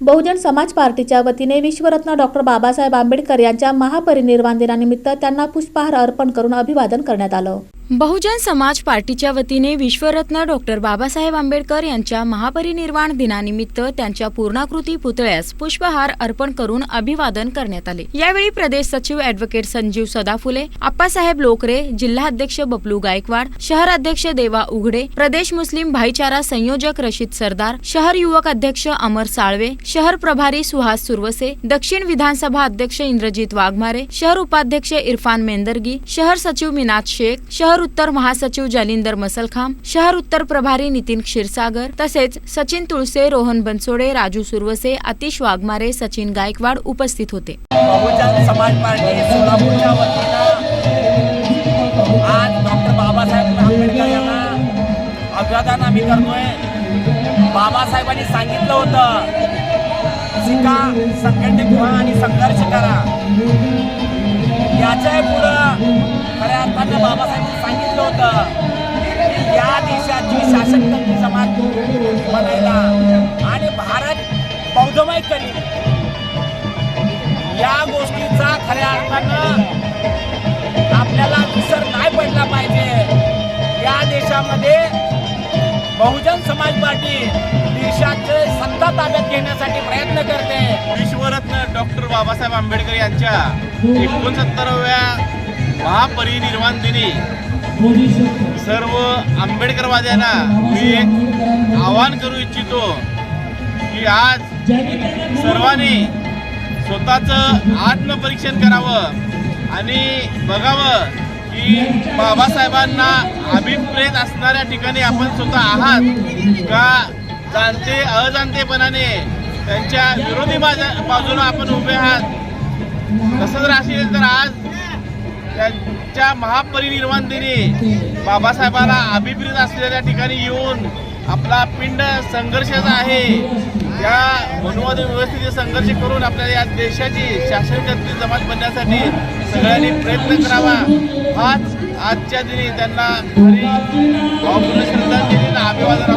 बहुजन समाज पार्टीच्या वतीने विश्वरत्न डॉक्टर बाबासाहेब आंबेडकर यांच्या महापरिनिर्वाण दिनानिमित्त त्यांना पुष्पहार अर्पण करून अभिवादन करण्यात आलं. बहुजन समाज पार्टीच्या वतीने विश्वरत्न डॉक्टर बाबासाहेब आंबेडकर यांच्या महापरिनिर्वाण दिनानिमित्त त्यांच्या पूर्णाकृती पुतळ्यास पुष्पहार अर्पण करून अभिवादन करण्यात आले. यावेळी प्रदेश सचिव अॅडव्होकेट संजीव सदाफुले आप्पासाहेब लोकरे जिल्हाध्यक्ष बबलू गायकवाड शहर अध्यक्ष देवा उघडे प्रदेश मुस्लिम भाईचारा संयोजक रशीद सरदार शहर युवक अध्यक्ष अमर साळवे शहर प्रभारी सुहास सुरवसे दक्षिण विधानसभा अध्यक्ष इंद्रजित वाघमारे शहर उपाध्यक्ष इरफान मेंदरगी शहर सचिव मिनाद शेख शहर शहर उत्तर महासचिव जालिंदर मसलखाम शहर उत्तर प्रभारी नितीन क्षीरसागर तसेच सचिन तुळसे रोहन बनसोडे राजू सुरवसे आतिश वाघमारे सचिन गायकवाड उपस्थित होते. बहुजन समाज पार्टी सोलापूरच्या वतीनं आज डॉक्टर बाबासाहेब आंबेडकर यांना अभिवादन आम्ही करतोय. बाबासाहेबांनी सांगितलं होतं शिका संघटित व्हा आणि संघर्ष करा. बनायला आणि भारत बौद्धमय करील. या गोष्टीचा खऱ्या अर्थानं आपल्याला विसर नाही पडला पाहिजे. या देशामध्ये बहुजन समाज पार्टी देशाचे सत्ता ताब्यात घेण्यासाठी प्रयत्न करते. विश्वरत्न डॉक्टर बाबासाहेब आंबेडकर यांच्या एकोणसत्तराव्या महापरिनिर्वाण दिनी सर्व आंबेडकरवाद्यांना मी एक आवाहन करू इच्छितो की आज सर्वांनी स्वतःचं आत्मपरीक्षण करावं आणि बघावं की बाबासाहेबांना अभिप्रेत असणाऱ्या ठिकाणी आपण स्वतः आहात का जाणते अजाणतेपणाने त्यांच्या विरोधी बाजा बाजूला आपण उभे आहात? तसं जर असेल तर आज त्यांच्या महापरिनिर्वाण दिनी बाबासाहेबांना अभिप्रेत असलेल्या ठिकाणी येऊन आपला पिंड संघर्षाचा आहे. या मनुवादी व्यवस्थेचे संघर्ष करून आपल्याला या देशाची शासनकर्ती जमात बनण्यासाठी सगळ्यांनी प्रयत्न करावा. हाच आजच्या दिनी त्यांना घरी भावपूर्ण श्रद्धांजली अभिवादन